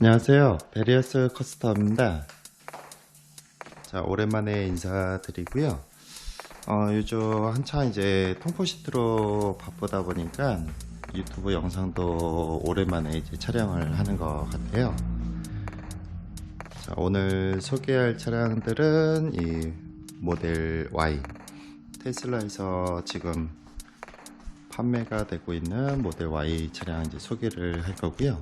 안녕하세요. 베리어스 커스텀입니다. 자, 오랜만에 인사드리고요. 어, 요즘 한창 이제 통포 시트로 바쁘다 보니까 유튜브 영상도 오랜만에 이제 촬영을 하는 것 같아요. 자, 오늘 소개할 차량들은 이 모델 Y 테슬라에서 지금 판매가 되고 있는 모델 Y 차량 이제 소개를 할 거고요.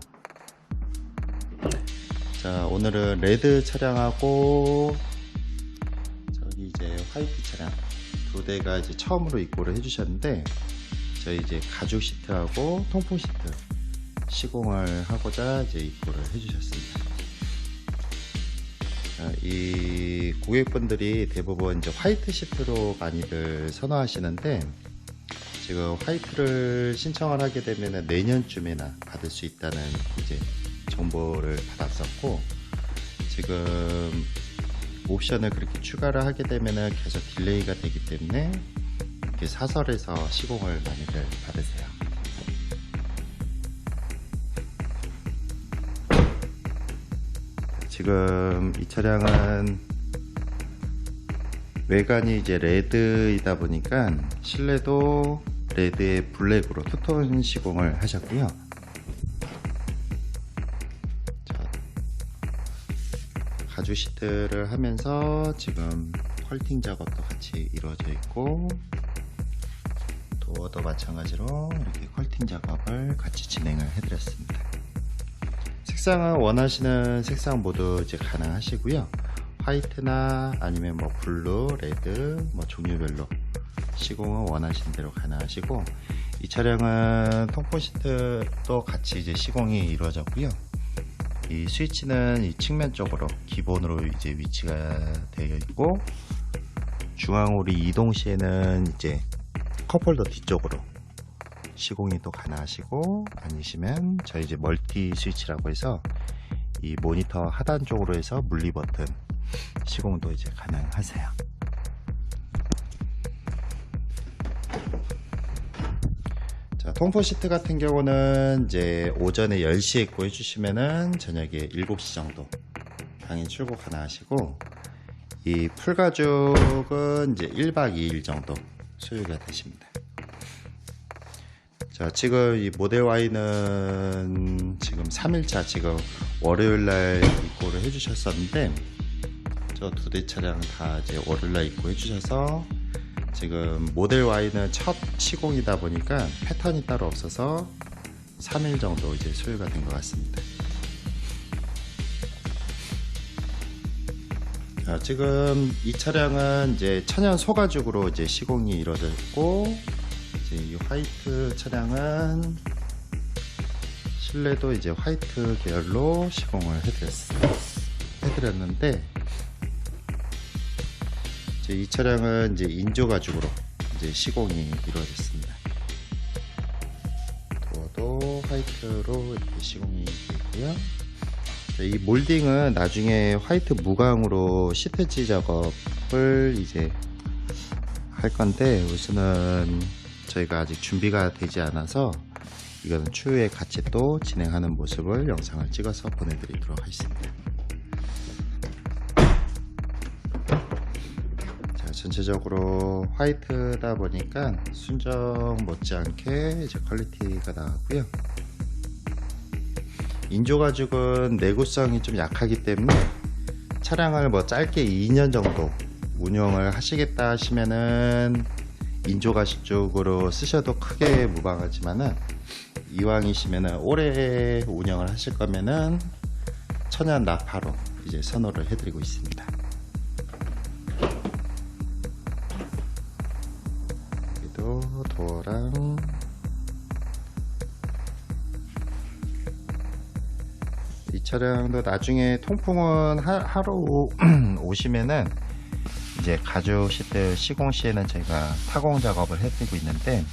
자, 오늘은 레드 차량하고 저기 이제 화이트 차량 두 대가 이제 처음으로 입고를 해주셨는데 저희 이제 가죽 시트하고 통풍 시트 시공을 하고자 이제 입고를 해주셨습니다. 자, 이 고객분들이 대부분 이제 화이트 시트로 많이들 선호하시는데 지금 화이트를 신청을 하게 되면 내년쯤에나 받을 수 있다는 이제 정보를 받았었고 지금 옵션을 그렇게 추가를 하게 되면 계속 딜레이가 되기 때문에 이렇게 사설에서 시공을 많이들 받으세요. 지금 이 차량은 외관이 이제 레드이다 보니까 실내도 레드에 블랙으로 투톤 시공을 하셨고요. 자, 가죽 시트를 하면서 지금 컬팅 작업도 같이 이루어져 있고 도어도 마찬가지로 이렇게 컬팅 작업을 같이 진행을 해드렸습니다. 색상은 원하시는 색상 모두 이제 가능하시고요. 화이트나 아니면 뭐 블루, 레드, 뭐 종류별로 시공은 원하시는 대로 가능하시고 이 차량은 통포 시트도 같이 이제 시공이 이루어졌고요. 이 스위치는 이 측면 쪽으로 기본으로 이제 위치가 되어 있고 중앙으로 이동 시에는 이제 컵홀더 뒤쪽으로 시공이 또 가능하시고 아니시면 저희 이제 멀티 스위치라고 해서 이 모니터 하단 쪽으로 해서 물리 버튼 시공도 이제 가능하세요. 자, 통포 시트 같은 경우는 이제 오전에 10시에 입고 해주시면은 저녁에 7시 정도 당일 출고 가능하시고 이 풀가죽은 이제 1박 2일 정도 소요가 되십니다. 자, 지금 이 모델 Y는 지금 3일차 지금 월요일 날 입고를 해주셨었는데 저 두 대 차량 다 이제 월요일 날 입고 해주셔서 지금 모델 Y는 첫 시공이다 보니까 패턴이 따로 없어서 3일 정도 이제 소요가 된 것 같습니다. 자, 지금 이 차량은 이제 천연 소가죽으로 이제 시공이 이루어져 있고 이제 이 화이트 차량은 실내도 이제 화이트 계열로 시공을 해드렸, 해드렸는데 이 차량은 이제 인조 가죽으로 이제 시공이 이루어졌습니다. 도어도 화이트로 이렇게 시공이. 자, 이 몰딩은 나중에 화이트 무광으로 시트지 작업을 이제 할 건데 우선은 저희가 아직 준비가 되지 않아서 이거는 추후에 같이 또 진행하는 모습을 영상을 찍어서 보내드리도록 하겠습니다. 전체적으로 화이트다 보니까 순정 못지않게 이제 퀄리티가 나왔고요. 인조 가죽은 내구성이 좀 약하기 때문에 차량을 뭐 짧게 2년 정도 운영을 하시겠다 하시면은 인조 가죽 쪽으로 쓰셔도 크게 무방하지만은 이왕이시면은 오래 운영을 하실 거면은 천연 나파로 이제 선호를 해드리고 있습니다. 도어랑 이 차량도 나중에 통풍은 하, 하루 오시면은 이제 가죽 시트 시공 시에는 저희가 타공 작업을 해드리고 있는데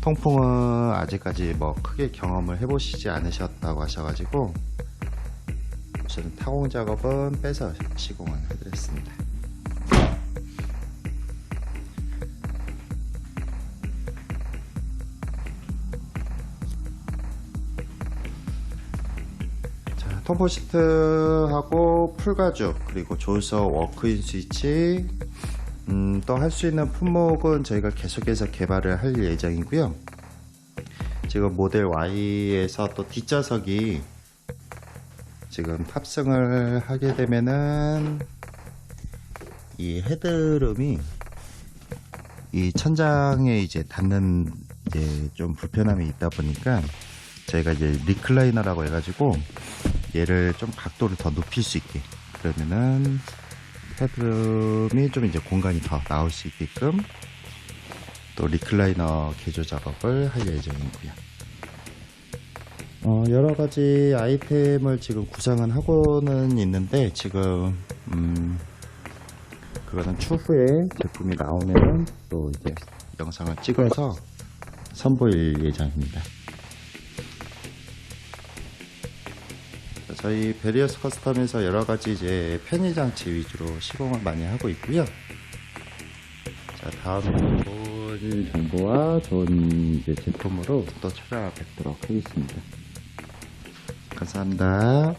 통풍은 아직까지 뭐 크게 경험을 해보시지 않으셨다고 하셔가지고 우선 타공 작업은 빼서 시공을 해드렸습니다. 컴포시트하고 풀가죽 그리고 조서 워크인 스위치 음, 또 할 수 있는 품목은 저희가 계속해서 개발을 할 예정이고요. 지금 모델 Y에서 또 뒷좌석이 지금 탑승을 하게 되면은 이 헤드룸이 이 천장에 이제 닿는 이제 좀 불편함이 있다 보니까 저희가 이제 리클라이너라고 해가지고 얘를 좀 각도를 더 높일 수 있게 그러면은 헤드룸이 좀 이제 공간이 더 나올 수 있게끔 또 리클라이너 개조 작업을 할 예정이고요. 어, 여러 가지 아이템을 지금 구상은 하고는 있는데 지금 음, 그거는 추후에 제품이 나오면 또 이제 영상을 찍어서 선보일 예정입니다. 저희 베리어스 커스텀에서 여러 가지 이제 편의 장치 위주로 시공을 많이 하고 있고요. 자, 다음에 좋은 정보와 좋은 이제 제품으로 또 찾아뵙도록 하겠습니다. 감사합니다.